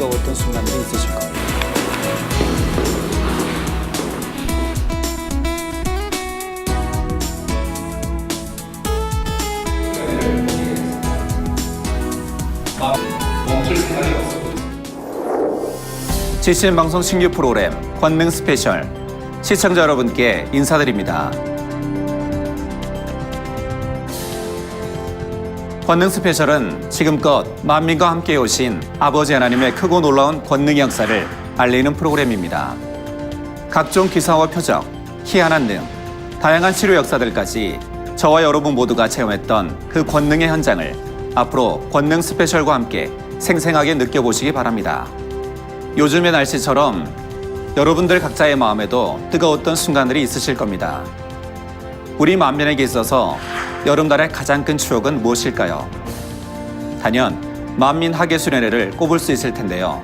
뜨거웠던 순간들이 있으실 겁니다. GCN 방송 신규 프로그램 권능 스페셜 시청자 여러분께 인사드립니다. 권능 스페셜은 지금껏 만민과 함께 오신 아버지 하나님의 크고 놀라운 권능의 역사를 알리는 프로그램입니다. 각종 기사와 표적, 희한한 등 다양한 치료 역사들까지 저와 여러분 모두가 체험했던 그 권능의 현장을 앞으로 권능 스페셜과 함께 생생하게 느껴보시기 바랍니다. 요즘의 날씨처럼 여러분들 각자의 마음에도 뜨거웠던 순간들이 있으실 겁니다. 우리 만면에게 있어서 여름달의 가장 큰 추억은 무엇일까요? 단연 만민 학예 수련회를 꼽을 수 있을 텐데요.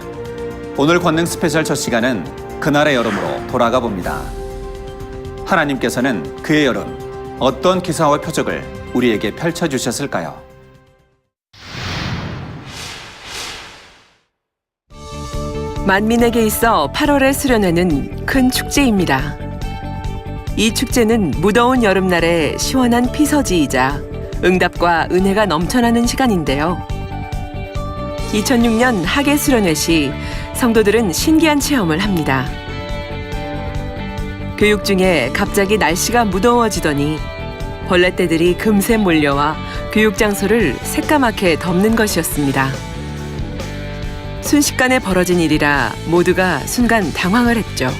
오늘 권능 스페셜 첫 시간은 그날의 여름으로 돌아가 봅니다. 하나님께서는 그의 여름 어떤 기사와 표적을 우리에게 펼쳐 주셨을까요? 만민에게 있어 8월의 수련회는 큰 축제입니다. 이 축제는 무더운 여름날의 시원한 피서지이자 응답과 은혜가 넘쳐나는 시간인데요. 2006년 학예 수련회 시 성도들은 신기한 체험을 합니다. 교육 중에 갑자기 날씨가 무더워지더니 벌레떼들이 금세 몰려와 교육 장소를 새까맣게 덮는 것이었습니다. 순식간에 벌어진 일이라 모두가 순간 당황을 했죠.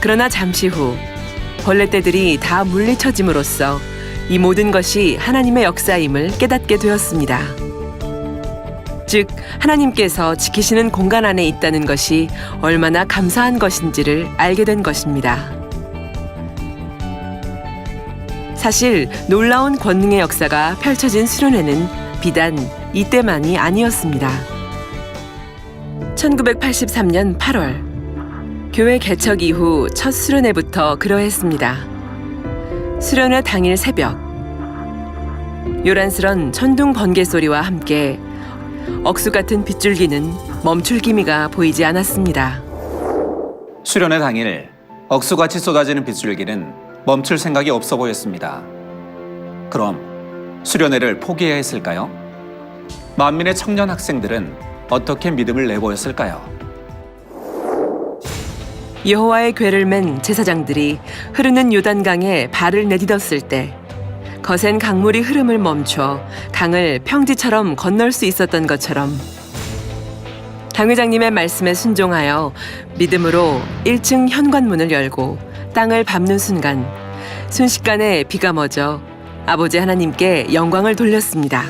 그러나 잠시 후 벌레떼들이 다 물리쳐짐으로써 이 모든 것이 하나님의 역사임을 깨닫게 되었습니다. 즉, 하나님께서 지키시는 공간 안에 있다는 것이 얼마나 감사한 것인지를 알게 된 것입니다. 사실 놀라운 권능의 역사가 펼쳐진 수련회는 비단 이때만이 아니었습니다. 1983년 8월 교회 개척 이후 첫 수련회부터 그러했습니다. 수련회 당일 새벽 요란스런 천둥 번개 소리와 함께 억수 같은 빗줄기는 멈출 기미가 보이지 않았습니다. 수련회 당일 억수같이 쏟아지는 빗줄기는 멈출 생각이 없어 보였습니다. 그럼 수련회를 포기해야 했을까요? 만민의 청년 학생들은 어떻게 믿음을 내보였을까요? 여호와의 궤를 맨 제사장들이 흐르는 요단강에 발을 내딛었을 때 거센 강물이 흐름을 멈춰 강을 평지처럼 건널 수 있었던 것처럼 당회장님의 말씀에 순종하여 믿음으로 1층 현관문을 열고 땅을 밟는 순간 순식간에 비가 멎어 아버지 하나님께 영광을 돌렸습니다.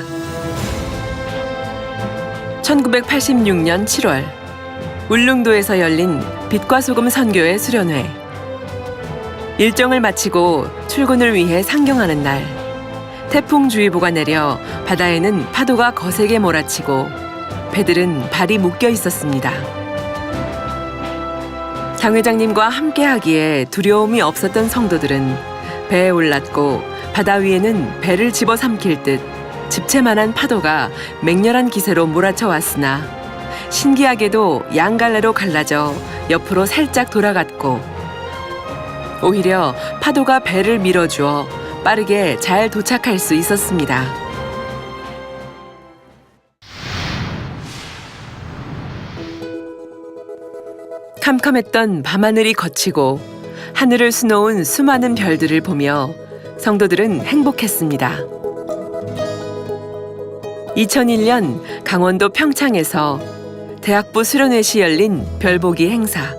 1986년 7월 울릉도에서 열린 빛과 소금 선교회 수련회 일정을 마치고 출근을 위해 상경하는 날 태풍주의보가 내려 바다에는 파도가 거세게 몰아치고 배들은 발이 묶여 있었습니다. 장 회장님과 함께 하기에 두려움이 없었던 성도들은 배에 올랐고 바다 위에는 배를 집어삼킬 듯 집채만한 파도가 맹렬한 기세로 몰아쳐 왔으나 신기하게도 양갈래로 갈라져 옆으로 살짝 돌아갔고 오히려 파도가 배를 밀어주어 빠르게 잘 도착할 수 있었습니다. 캄캄했던 밤하늘이 거치고 하늘을 수놓은 수많은 별들을 보며 성도들은 행복했습니다. 2001년 강원도 평창에서 대학부 수련회 시 열린 별보기 행사.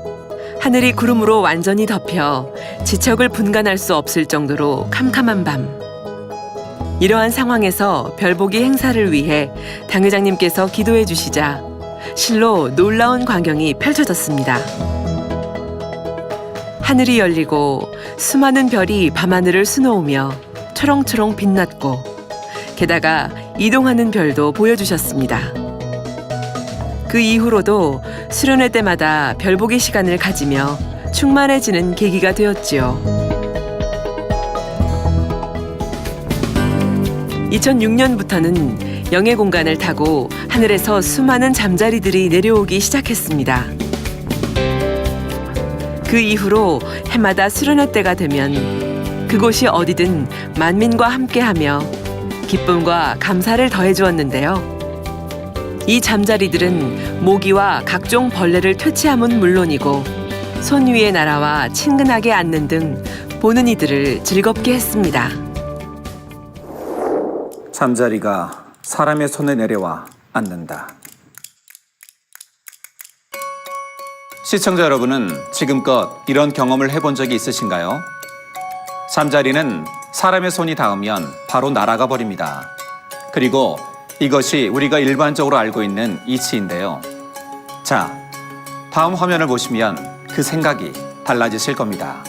하늘이 구름으로 완전히 덮여 지척을 분간할 수 없을 정도로 캄캄한 밤. 이러한 상황에서 별보기 행사를 위해 당회장님께서 기도해 주시자 실로 놀라운 광경이 펼쳐졌습니다. 하늘이 열리고 수많은 별이 밤하늘을 수놓으며 초롱초롱 빛났고 게다가 이동하는 별도 보여주셨습니다. 그 이후로도 수련회 때마다 별보기 시간을 가지며 충만해지는 계기가 되었지요. 2006년부터는 영의 공간을 타고 하늘에서 수많은 잠자리들이 내려오기 시작했습니다. 그 이후로 해마다 수련회 때가 되면 그곳이 어디든 만민과 함께하며 기쁨과 감사를 더해 주었는데요. 이 잠자리들은 모기와 각종 벌레를 퇴치함은 물론이고 손 위에 날아와 친근하게 앉는 등 보는 이들을 즐겁게 했습니다. 잠자리가 사람의 손에 내려와 앉는다. 시청자 여러분은 지금껏 이런 경험을 해본 적이 있으신가요? 잠자리는 사람의 손이 닿으면 바로 날아가 버립니다. 그리고 이것이 우리가 일반적으로 알고 있는 이치인데요. 자, 다음 화면을 보시면 그 생각이 달라지실 겁니다.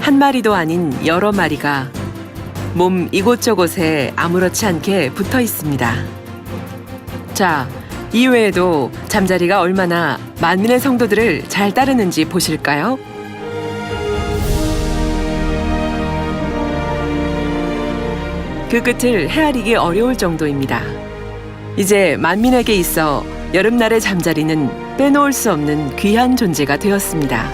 한 마리도 아닌 여러 마리가 몸 이곳저곳에 아무렇지 않게 붙어 있습니다. 자, 이외에도 잠자리가 얼마나 만민의 성도들을 잘 따르는지 보실까요? 그 끝을 헤아리기 어려울 정도입니다. 이제 만민에게 있어 여름날의 잠자리는 빼놓을 수 없는 귀한 존재가 되었습니다.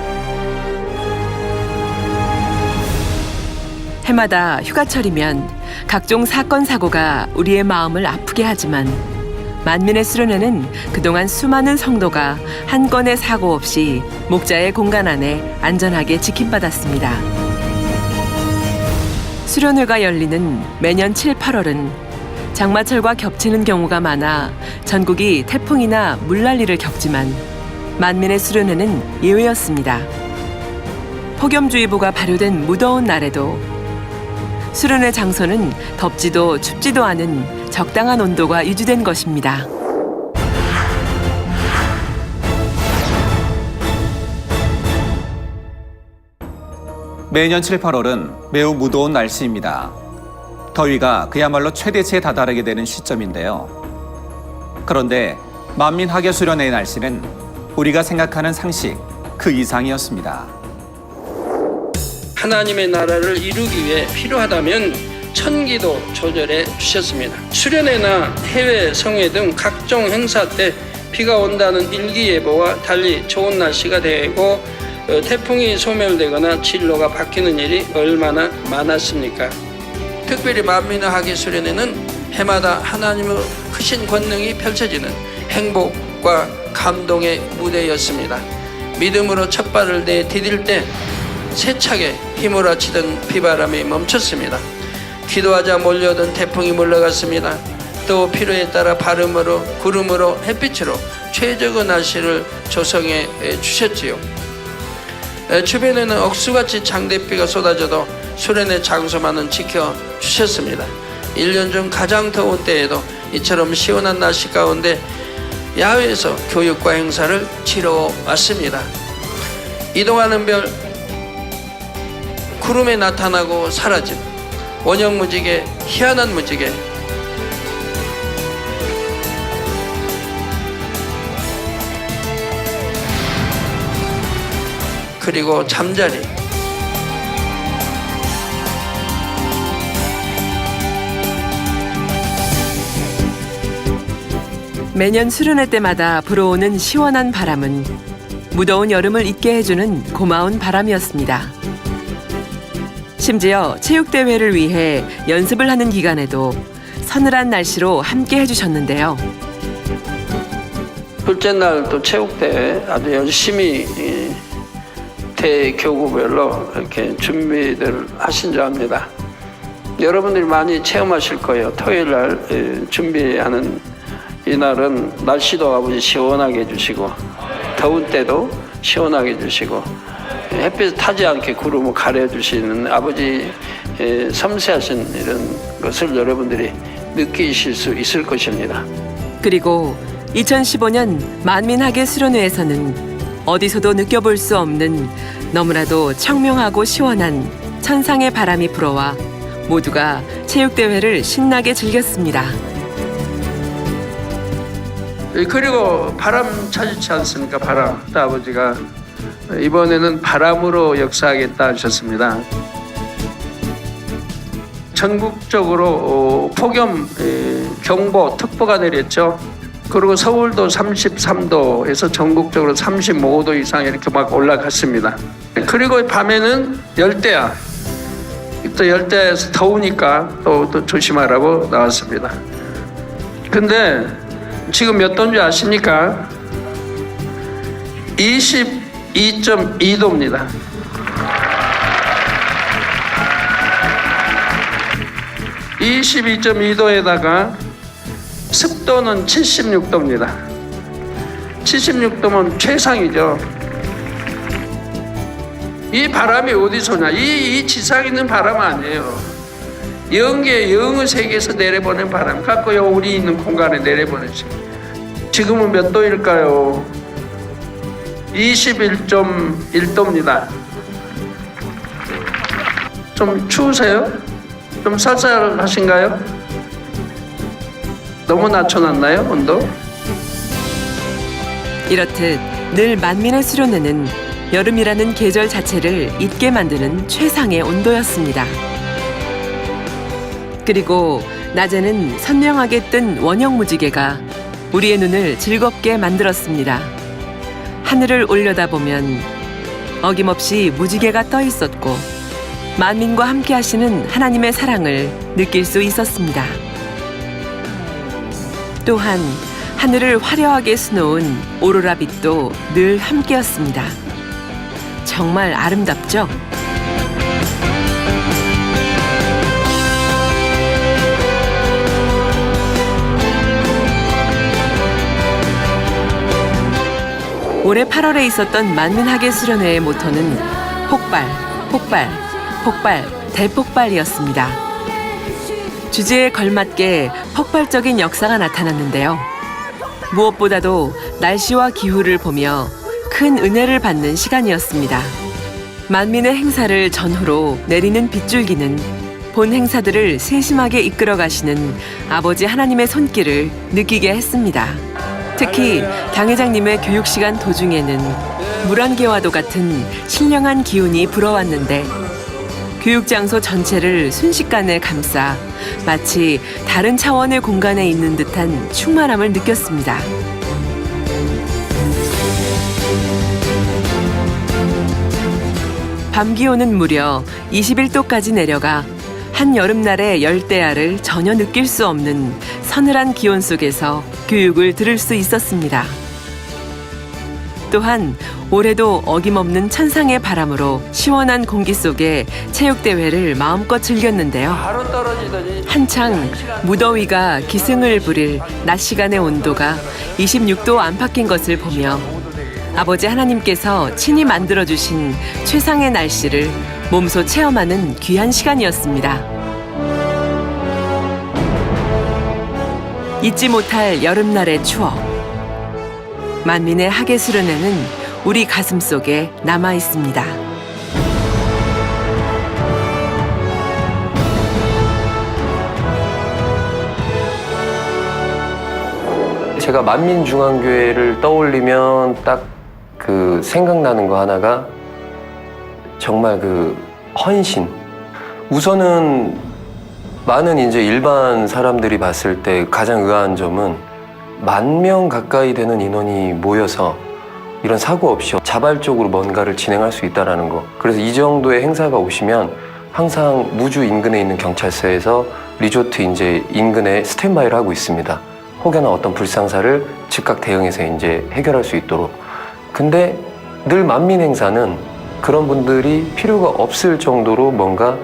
해마다 휴가철이면 각종 사건 사고가 우리의 마음을 아프게 하지만 만민의 수련회는 그동안 수많은 성도가 한 건의 사고 없이 목자의 공간 안에 안전하게 지킴받았습니다. 수련회가 열리는 매년 7, 8월은 장마철과 겹치는 경우가 많아 전국이 태풍이나 물난리를 겪지만 만민의 수련회는 예외였습니다. 폭염주의보가 발효된 무더운 날에도 수련회 장소는 덥지도 춥지도 않은 적당한 온도가 유지된 것입니다. 매년 7, 8월은 매우 무더운 날씨입니다. 더위가 그야말로 최대치에 다다르게 되는 시점인데요. 그런데 만민 학예 수련회의 날씨는 우리가 생각하는 상식 그 이상이었습니다. 하나님의 나라를 이루기 위해 필요하다면 천기도 조절해 주셨습니다. 수련회나 해외 성회 등 각종 행사 때 비가 온다는 일기예보와 달리 좋은 날씨가 되고 어, 태풍이 소멸되거나 진로가 바뀌는 일이 얼마나 많았습니까? 특별히 만민의 학예 수련회는 해마다 하나님의 크신 권능이 펼쳐지는 행복과 감동의 무대였습니다. 믿음으로 첫 발을 내 디딜 때 세차게 휘몰아치던 비바람이 멈췄습니다. 기도하자 몰려오던 태풍이 물러갔습니다. 또 필요에 따라 바람으로 구름으로 햇빛으로 최적의 날씨를 조성해 주셨지요. 에, 주변에는 억수같이 장대비가 쏟아져도 수련의 장소만은 지켜 주셨습니다. 1년 중 가장 더운 때에도 이처럼 시원한 날씨 가운데 야외에서 교육과 행사를 치러 왔습니다. 이동하는 별 구름에 나타나고 사라진 원형 무지개 희한한 무지개 그리고 잠자리 매년 수련회 때마다 불어오는 시원한 바람은 무더운 여름을 잊게 해주는 고마운 바람이었습니다. 심지어 체육대회를 위해 연습을 하는 기간에도 서늘한 날씨로 함께 해주셨는데요. 둘째 날 또 체육대회 아주 열심히 이, 대교구별로 이렇게 준비들 하신 줄 압니다. 여러분들이 많이 체험하실 거예요. 토요일 날 예, 준비하는 이날은 날씨도 아버지 시원하게 해주시고 더운 때도 시원하게 해주시고 햇빛 타지 않게 구름을 가려주시는 아버지 의 섬세하신 이런 것을 여러분들이 느끼실 수 있을 것입니다. 그리고 2015년 만민학예 수련회에서는 어디서도 느껴볼 수 없는 너무나도 청명하고 시원한 천상의 바람이 불어와 모두가 체육대회를 신나게 즐겼습니다. 예, 그리고 바람 찾지 않습니까? 바람. 또 아버지가 이번에는 바람으로 역사하겠다 하셨습니다. 전국적으로 어, 폭염 에, 경보 특보가 내렸죠. 그리고 서울도 33도에서 전국적으로 35도 이상 이렇게 막 올라갔습니다. 그리고 밤에는 열대야. 또 열대에서 더우니까 또, 또 조심하라고 나왔습니다. 근데 지금 몇 도인지 아십니까? 22.2도입니다. (22.2도에다가) 습도는 (76도입니다) (76도면) 최상이죠 이 바람이 어디서냐 이, 이 지상에 있는 바람 아니에요 영계 영의 세계에서 내려보낸 바람 갖고요 우리 있는 공간에 내려보내지 지금은 몇 도일까요? 21.1도입니다. 좀 추우세요? 좀 쌀쌀하신가요? 너무 낮춰놨나요 온도? 이렇듯 늘 만민의 수련회는 여름이라는 계절 자체를 잊게 만드는 최상의 온도였습니다. 그리고 낮에는 선명하게 뜬 원형 무지개가 우리의 눈을 즐겁게 만들었습니다. 하늘을 올려다보면 어김없이 무지개가 떠 있었고 만민과 함께 하시는 하나님의 사랑을 느낄 수 있었습니다. 또한 하늘을 화려하게 수놓은 오로라 빛도 늘 함께였습니다. 정말 아름답죠? 올해 8월에 있었던 만민학예 수련회의 모토는 폭발, 폭발, 폭발, 대폭발이었습니다. 주제에 걸맞게 폭발적인 역사가 나타났는데요. 무엇보다도 날씨와 기후를 보며 큰 은혜를 받는 시간이었습니다. 만민의 행사를 전후로 내리는 빗줄기는 본 행사들을 세심하게 이끌어 가시는 아버지 하나님의 손길을 느끼게 했습니다. 특히 당 회장님의 교육 시간 도중에는 물안개와도 같은 신령한 기운이 불어왔는데 교육 장소 전체를 순식간에 감싸 마치 다른 차원의 공간에 있는 듯한 충만함을 느꼈습니다. 밤 기온은 무려 21도까지 내려가 한 여름날의 열대야를 전혀 느낄 수 없는 서늘한 기온 속에서 교육을 들을 수 있었습니다. 또한 올해도 어김없는 천상의 바람으로 시원한 공기 속에 체육대회를 마음껏 즐겼는데요. 바로 떨어지더니 한창 무더위가 기승을 부릴 낮 시간의 온도가 26도 안팎인 것을 보며 아버지 하나님께서 친히 만들어주신 최상의 날씨를 몸소 체험하는 귀한 시간이었습니다. 잊지 못할 여름날의 추억. 만민의 학예 수련회는 우리 가슴 속에 남아 있습니다. 제가 만민중앙교회를 떠올리면 딱 그 생각나는 거 하나가 정말 그 헌신. 우선은 많은 이제 일반 사람들이 봤을 때 가장 의아한 점은 만 명 가까이 되는 인원이 모여서 이런 사고 없이 자발적으로 뭔가를 진행할 수 있다라는 거. 그래서 이 정도의 행사가 오시면 항상 무주 인근에 있는 경찰서에서 리조트 이제 인근에 스탠바이를 하고 있습니다. 혹여나 어떤 불상사를 즉각 대응해서 이제 해결할 수 있도록. 근데 늘 만민 행사는 그런 분들이 필요가 없을 정도로 뭔가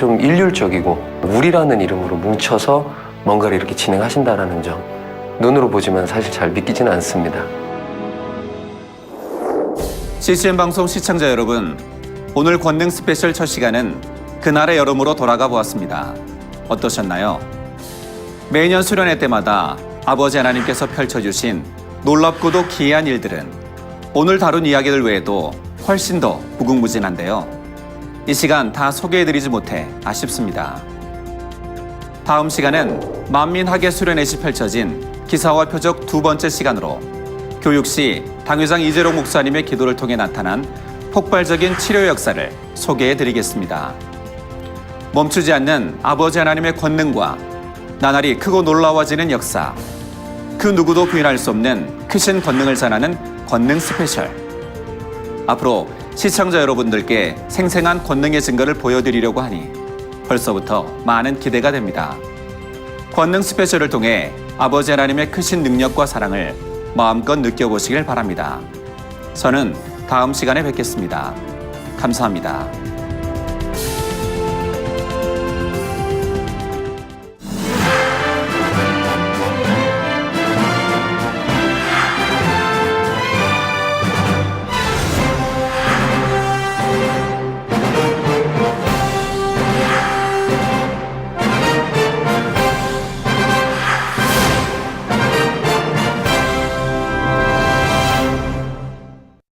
좀 일률적이고 우리라는 이름으로 뭉쳐서 뭔가를 이렇게 진행하신다라는 점 눈으로 보지만 사실 잘 믿기지는 않습니다. CCM 방송 시청자 여러분, 오늘 권능 스페셜 첫 시간은 그날의 여름으로 돌아가 보았습니다. 어떠셨나요? 매년 수련회 때마다 아버지 하나님께서 펼쳐주신 놀랍고도 기이한 일들은 오늘 다룬 이야기들 외에도 훨씬 더 무궁무진한데요. 이 시간 다 소개해드리지 못해 아쉽습니다. 다음 시간은 만민학예 수련회시 펼쳐진 기사와 표적 두 번째 시간으로 교육 시 당회장 이재록 목사님의 기도를 통해 나타난 폭발적인 치료 역사를 소개해 드리겠습니다. 멈추지 않는 아버지 하나님의 권능과 나날이 크고 놀라워지는 역사, 그 누구도 부인할 수 없는 크신 권능을 전하는 권능 스페셜. 앞으로 시청자 여러분들께 생생한 권능의 증거를 보여드리려고 하니 벌써부터 많은 기대가 됩니다. 권능 스페셜을 통해 아버지 하나님의 크신 능력과 사랑을 마음껏 느껴보시길 바랍니다. 저는 다음 시간에 뵙겠습니다. 감사합니다.